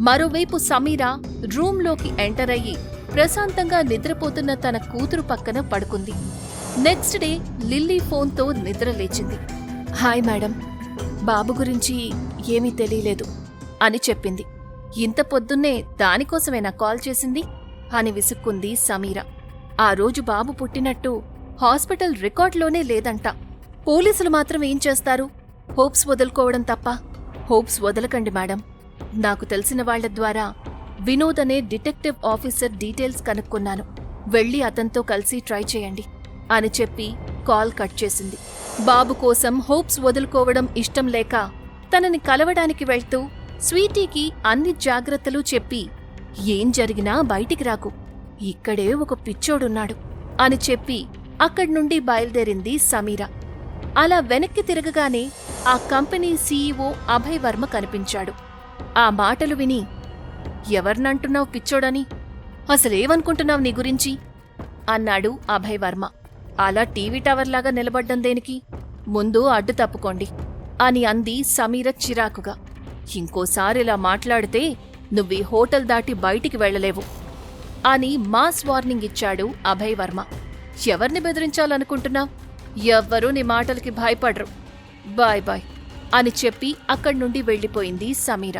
మరోవైపు సమీర రూంలోకి ఎంటర్ అయ్యి ప్రశాంతంగా నిద్రపోతున్న తన కూతురు పక్కన పడుకుంది. నెక్స్ట్ డే లిల్లీ ఫోన్తో నిద్ర లేచింది. హాయ్ మేడం బాబు గురించి ఏమీ తెలియలేదు అని చెప్పింది. ఇంత పొద్దున్నే దానికోసమేనా కాల్ చేసింది? అని విసుక్కుంది సమీర. ఆ రోజు బాబు పుట్టినట్టు హాస్పిటల్ రికార్డులోనే లేదంట. పోలీసులు మాత్రం ఏం చేస్తారు? హోప్స్ వదులుకోవడం తప్ప. హోప్స్ వదలకండి మేడం. నాకు తెలిసిన వాళ్ళ ద్వారా వినోద్ అనే డిటెక్టివ్ ఆఫీసర్ డీటెయిల్స్ కనుక్కున్నాను. వెళ్ళి అతనితో కలిసి ట్రై చేయండి అని చెప్పి కాల్ కట్ చేసింది. బాబు కోసం హోప్స్ వదులుకోవడం ఇష్టం లేక తనని కలవడానికి వెళ్తూ స్వీటీకి అన్ని జాగ్రత్తలు చెప్పి ఏం జరిగినా బయటికి రాకు. ఇక్కడే ఒక పిచ్చోడున్నాడు అని చెప్పి అక్కడి నుండి బయలుదేరింది సమీర. అలా వెనక్కి తిరగగానే ఆ కంపెనీ సీఈఓ అభయ్ వర్మ కనిపించాడు. ఆ మాటలు విని ఎవర్నంటున్నావు పిచ్చోడని? అసలేమనుకుంటున్నావు నీ గురించి? అన్నాడు అభయ్ వర్మ అలా టీవీ టవర్లాగా నిలబడ్డం దేనికి? ముందు అడ్డు తప్పుకోండి అని అంది సమీర చిరాకుగా. ఇంకోసారి ఇలా మాట్లాడితే నువ్వీ హోటల్ దాటి బయటికి వెళ్ళలేవు అని మాస్ వార్నింగ్ ఇచ్చాడు అభయ్ వర్మ ఎవరిని బెదిరించాలనుకుంటున్నావు? ఎవ్వరూ నీ మాటలకి భయపడరు. Bye bye. అని చెప్పి అక్కడి నుండి వెళ్ళిపోయింది సమీర.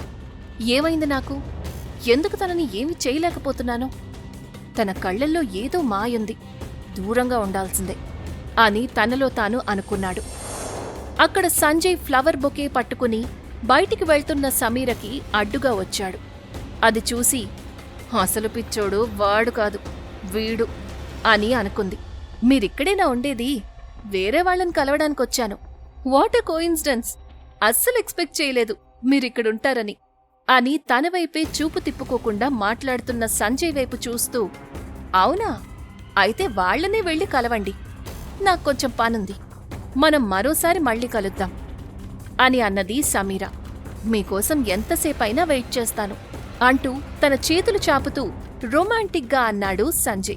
ఏమైంది నాకు? ఎందుకు తనని ఏమి చేయలేకపోతున్నాను? తన కళ్ళల్లో ఏదో మాయుంది దూరంగా ఉండాల్సిందే అని తనలో తాను అనుకున్నాడు. అక్కడ సంజయ్ ఫ్లవర్ బొకే పట్టుకుని బయటికి వెళ్తున్న సమీరకి అడ్డుగా వచ్చాడు. అది చూసి అసలు పిచ్చోడు వాడు కాదు వీడు అని అనుకుంది. మీరిక్కడేనా ఉండేది? వేరే వాళ్ళని కలవడానికొచ్చాను. What a coincidence! అస్సలు ఎక్స్పెక్ట్ చేయలేదు. మీరిక్కడుంటారని. అని తన వైపే చూపు తిప్పుకోకుండా మాట్లాడుతున్న సంజయ్ వైపు చూస్తూ అవునా? అయితే వాళ్ళనే వెళ్ళి కలవండి. నాకు కొంచెం పనుంది. మనం మరోసారి మళ్ళీ కలుద్దాం. అని అన్నది సమీర. మీకోసం ఎంతసేపైనా వెయిట్ చేస్తాను. అంటూ తన చేతులు చాపుతూ రొమాంటిక్గా అన్నాడు సంజయ్.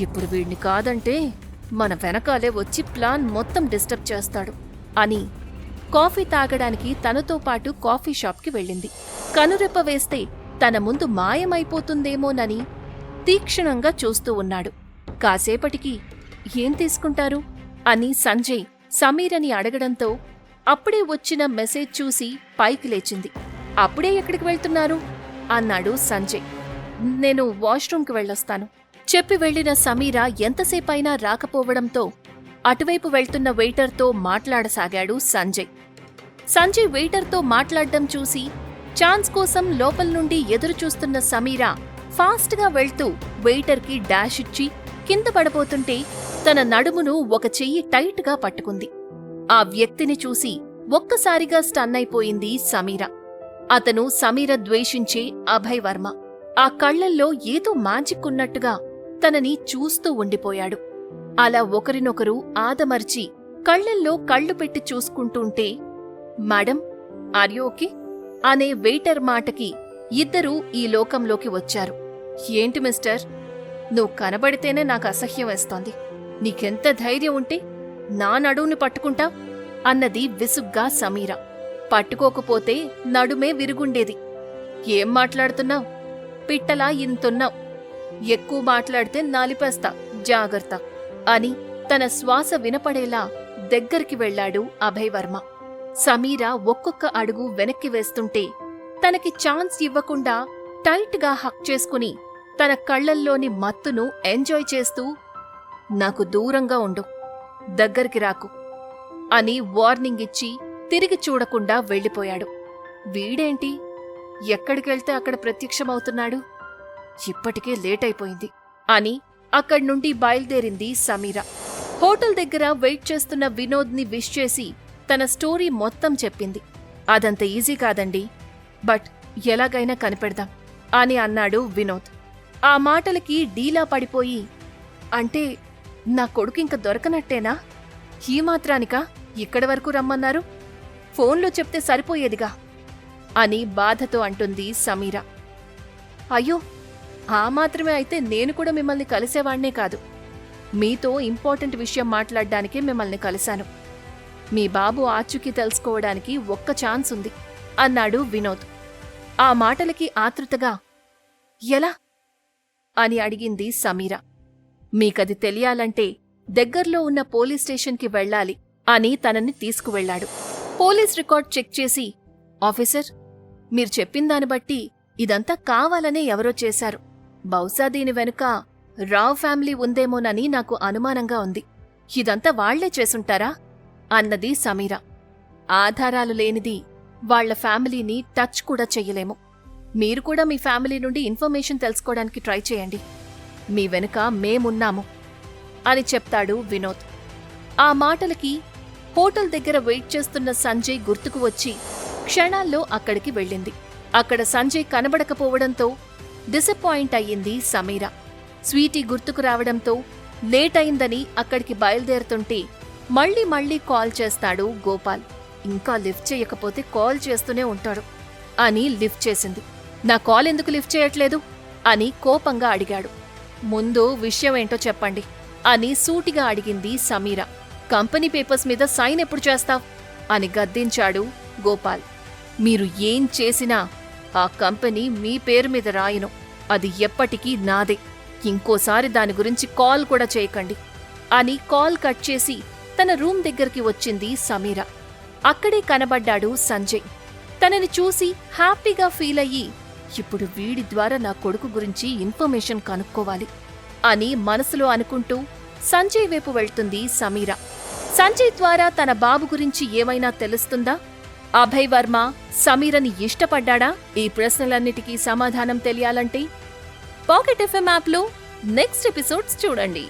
ఇప్పుడు వీడిని కాదంటే మన వెనకాలే వచ్చి ప్లాన్ మొత్తం డిస్టర్బ్ చేస్తాడు. అని కాఫీ తాగడానికి తనతో పాటు కాఫీ షాప్కి వెళ్ళింది. కనురెప్ప వేస్తే తన ముందు మాయమైపోతుందేమోనని తీక్షణంగా చూస్తూ ఉన్నాడు. కాసేపటికి ఏం తీసుకుంటారు? అని సంజయ్ సమీరని అడగడంతో అప్పుడే వచ్చిన మెసేజ్ చూసి పైకి లేచింది. అప్పుడే ఎక్కడికి వెళ్తున్నారు? అన్నాడు సంజయ్. నేను వాష్రూమ్కి వెళ్ళొస్తాను. చెప్పి వెళ్ళిన సమీర ఎంతసేపైనా రాకపోవడంతో అటువైపు వెళ్తున్న వెయిటర్తో మాట్లాడసాగాడు సంజయ్. సంజయ్ వెయిటర్తో మాట్లాడడం చూసి ఛాన్స్ కోసం లోపల నుండి ఎదురుచూస్తున్న సమీరా ఫాస్ట్గా వెళ్తూ వెయిటర్కి డాష్ ఇచ్చి కింద పడబోతుంటే తన నడుమును ఒక చెయ్యి టైట్గా పట్టుకుంది. ఆ వ్యక్తిని చూసి ఒక్కసారిగా స్టన్ అయిపోయింది సమీరా. అతను సమీర ద్వేషించే అభయ్ వర్మ. ఆ కళ్ళల్లో ఏదో మ్యాజిక్ ఉన్నట్టుగా తనని చూస్తూ ఉండిపోయాడు. అలా ఒకరినొకరు ఆదమర్చి కళ్ళల్లో కళ్ళు పెట్టి చూసుకుంటుంటే మేడం ఆర్ ఓకే? అనే వెయిటర్ మాటకి ఇద్దరూ ఈ లోకంలోకి వచ్చారు. ఏంటి మిస్టర్? నువ్వు కనబడితేనే నాకు అసహ్యం వేస్తోంది. నీకెంత ధైర్యం ఉంటే నా నడువుని పట్టుకుంటా? అన్నది విసుగ్గా సమీర. పట్టుకోకపోతే నడుమే విరుగుండేది. ఏం మాట్లాడుతున్నావు? పిట్టలా ఇంతున్నావు. ఎక్కువ మాట్లాడితే నాలిపేస్తా. జాగ్రత్త. అని తన శ్వాస వినపడేలా దగ్గరికి వెళ్ళాడు అభయవర్మ. సమీరా ఒక్కొక్క అడుగు వెనక్కి వేస్తుంటే తనకి ఛాన్స్ ఇవ్వకుండా టైట్గా హక్ చేసుకుని తన కళ్ళల్లోని మత్తును ఎంజాయ్ చేస్తూ నాకు దూరంగా ఉండు దగ్గరికి రాకు అని వార్నింగ్ ఇచ్చి తిరిగి చూడకుండా వెళ్ళిపోయాడు. వీడేంటి? ఎక్కడికెళ్తే అక్కడ ప్రత్యక్షమవుతున్నాడు? ఇప్పటికే లేట్ అయిపోయింది అని అక్కడి నుండి బయలుదేరింది సమీర. హోటల్ దగ్గర వెయిట్ చేస్తున్న వినోద్ని విష్ చేసి తన స్టోరీ మొత్తం చెప్పింది. అదంత ఈజీ కాదండి బట్ ఎలాగైనా కనిపెడదాం అని అన్నాడు వినోద్. ఆ మాటలకి డీలా పడిపోయి అంటే నా కొడుకు ఇంక దొరకనట్టేనా? ఈ మాత్రానికా? ఇక్కడి వరకు రమ్మన్నారు? ఫోన్లో చెప్తే సరిపోయేదిగా? అని బాధతో అంటుంది సమీర. అయ్యో ఆ మాత్రమే అయితే నేను కూడా మిమ్మల్ని కలిసేవాణ్ణే కాదు. మీతో ఇంపార్టెంట్ విషయం మాట్లాడడానికే మిమ్మల్ని కలిశాను. మీ బాబు ఆచూకీ తెలుసుకోవడానికి ఒక్క ఛాన్స్ ఉంది అన్నాడు వినోద్. ఆ మాటలకి ఆతృతగా ఎలా? అని అడిగింది సమీర. మీకది తెలియాలంటే దగ్గర్లో ఉన్న పోలీస్ స్టేషన్కి వెళ్ళాలి అని తనని తీసుకువెళ్ళాడు. పోలీస్ రికార్డ్ చెక్ చేసి ఆఫీసర్ మీరు చెప్పిందాన్ని బట్టి ఇదంతా కావాలనే ఎవరో చేశారు. బహుశా దీని వెనుక రావ్ ఫ్యామిలీ ఉందేమోనని నాకు అనుమానంగా ఉంది. ఇదంతా వాళ్ళే చేసుంటారా? అన్నది సమీర. ఆధారాలు లేనిది వాళ్ళ ఫ్యామిలీని టచ్ కూడా చెయ్యలేము. మీరు కూడా మీ ఫ్యామిలీ నుండి ఇన్ఫర్మేషన్ తెలుసుకోవడానికి ట్రై చేయండి. మీ వెనుక మేమున్నాము అని చెప్తాడు వినోద్. ఆ మాటలకి హోటల్ దగ్గర వెయిట్ చేస్తున్న సంజయ్ గుర్తుకు వచ్చి క్షణాల్లో అక్కడికి వెళ్ళింది. అక్కడ సంజయ్ కనబడకపోవడంతో డిసప్పాయింట్ అయ్యింది సమీర. స్వీటీ గుర్తుకు రావడంతో లేట్ అయిందని అక్కడికి బయలుదేరుతుంటే మళ్ళీ మళ్ళీ కాల్ చేస్తాడు గోపాల్. ఇంకా లిఫ్ట్ చేయకపోతే కాల్ చేస్తూనే ఉంటాడు. అని లిఫ్ట్ చేసింది. నా కాల్ ఎందుకు లిఫ్ట్ చేయట్లేదు? అని కోపంగా అడిగాడు. ముందు విషయం ఏంటో చెప్పండి అని సూటిగా అడిగింది సమీర. కంపెనీ పేపర్స్ మీద సైన్ ఎప్పుడు చేస్తావ్? అని గద్దించాడు గోపాల్. మీరు ఏం చేసినా ఆ కంపెనీ మీ పేరు మీద రాయను. అది ఎప్పటికీ నాదే. ఇంకోసారి దాని గురించి కాల్ కూడా చేయకండి. అని కాల్ కట్ చేసి తన రూమ్ దగ్గరికి వచ్చింది సమీర. అక్కడే కనబడ్డాడు సంజయ్. తనని చూసి హ్యాపీగా ఫీల్ అయ్యి ఇప్పుడు వీడి ద్వారా నా కొడుకు గురించి ఇన్ఫర్మేషన్ కనుక్కోవాలి అని మనసులో అనుకుంటూ సంజయ్ వైపు వెళ్తుంది సమీర. సంజయ్ ద్వారా తన బాబు గురించి ఏమైనా తెలుస్తుందా? అభయ్ వర్మ సమీరని ఇష్టపడ్డాడా? ఈ ప్రశ్నలన్నిటికీ సమాధానం తెలియాలంటే పాకెట్ ఎఫ్ఎం యాప్లో నెక్స్ట్ ఎపిసోడ్స్ చూడండి.